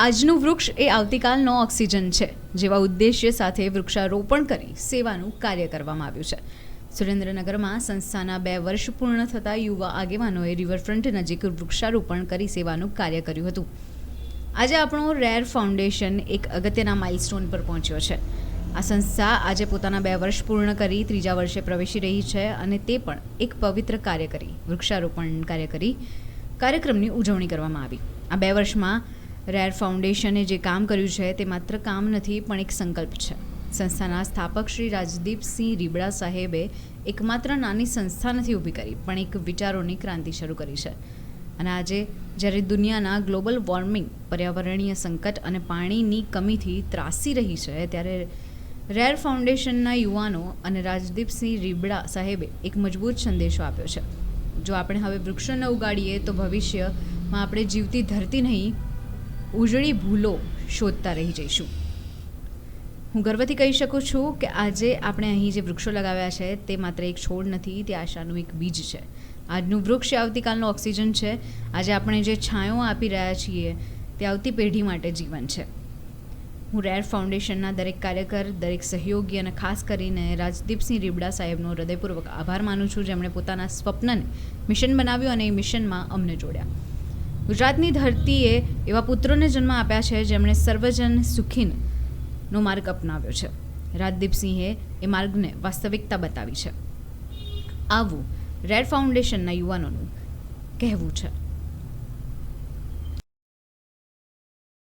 આજનું વૃક્ષ એ આવતીકાલનો ઓક્સિજન છે, જેવા ઉદ્દેશ્ય સાથે વૃક્ષારોપણ કરી સેવાનું કાર્ય કરવામાં આવ્યું છે. સુરેન્દ્રનગરમાં સંસ્થાના બે વર્ષ પૂર્ણ થતા યુવા આગેવાનોએ રિવરફ્રન્ટ નજીક વૃક્ષારોપણ કરી સેવાનું કાર્ય કર્યું હતું. આજે આપણો રેર ફાઉન્ડેશન એક અગત્યના માઇલસ્ટોન પર પહોંચ્યો છે. આ સંસ્થા આજે પોતાના બે વર્ષ પૂર્ણ કરી ત્રીજા વર્ષે પ્રવેશી રહી છે અને તે પણ એક પવિત્ર કાર્ય કરી, વૃક્ષારોપણ કાર્ય કરી કાર્યક્રમની ઉજવણી કરવામાં આવી. આ બે વર્ષમાં રેર ફાઉન્ડેશને જે કામ કર્યું છે તે માત્ર કામ નથી, પણ એક સંકલ્પ છે. સંસ્થાના સ્થાપક શ્રી રાજદીપસિંહ રીબડા સાહેબે એકમાત્ર નાની સંસ્થા નથી ઊભી કરી, પણ એક વિચારોની ક્રાંતિ શરૂ કરી છે. અને આજે જ્યારે દુનિયાના ગ્લોબલ વોર્મિંગ, પર્યાવરણીય સંકટ અને પાણીની કમીથી ત્રાસી રહી છે, ત્યારે રેર ફાઉન્ડેશનના યુવાનો અને રાજદીપસિંહ રીબડા સાહેબે એક મજબૂત સંદેશો આપ્યો છે. જો આપણે હવે વૃક્ષો ન ઉગાડીએ તો ભવિષ્યમાં આપણે જીવતી ધરતી નહીં ઉજળી ભૂલો શોધતા રહી જઈશું. હું ગર્વથી કહી શકું છું કે આજે આપણે અહીં જે વૃક્ષો લગાવ્યા છે, તે માત્ર એક છોડ નથી, તે આશાનું એક બીજ છે. આજનું વૃક્ષ એ આવતીકાલનું ઓક્સિજન છે. આજે આપણે જે છાંયો આપી રહ્યા છીએ, તે આવતી પેઢી માટે જીવન છે. હું રેર ફાઉન્ડેશનના દરેક કાર્યકર, દરેક સહયોગી અને ખાસ કરીને રાજદીપસિંહ રીબડા સાહેબનો હૃદયપૂર્વક આભાર માનું છું, જેમણે પોતાના સ્વપ્નને મિશન બનાવ્યું અને એ મિશનમાં અમને જોડ્યા. ગુજરાતની ધરતીએ એવા પુત્રોને જન્મ આપ્યા છે જેમણે સર્વજન સુખીન નો માર્ગ અપનાવ્યો છે. રાજદીપસિંહે એ માર્ગને વાસ્તવિકતા બતાવી છે. આવું રેડ ફાઉન્ડેશનના યુવાનોનું કહેવું છે.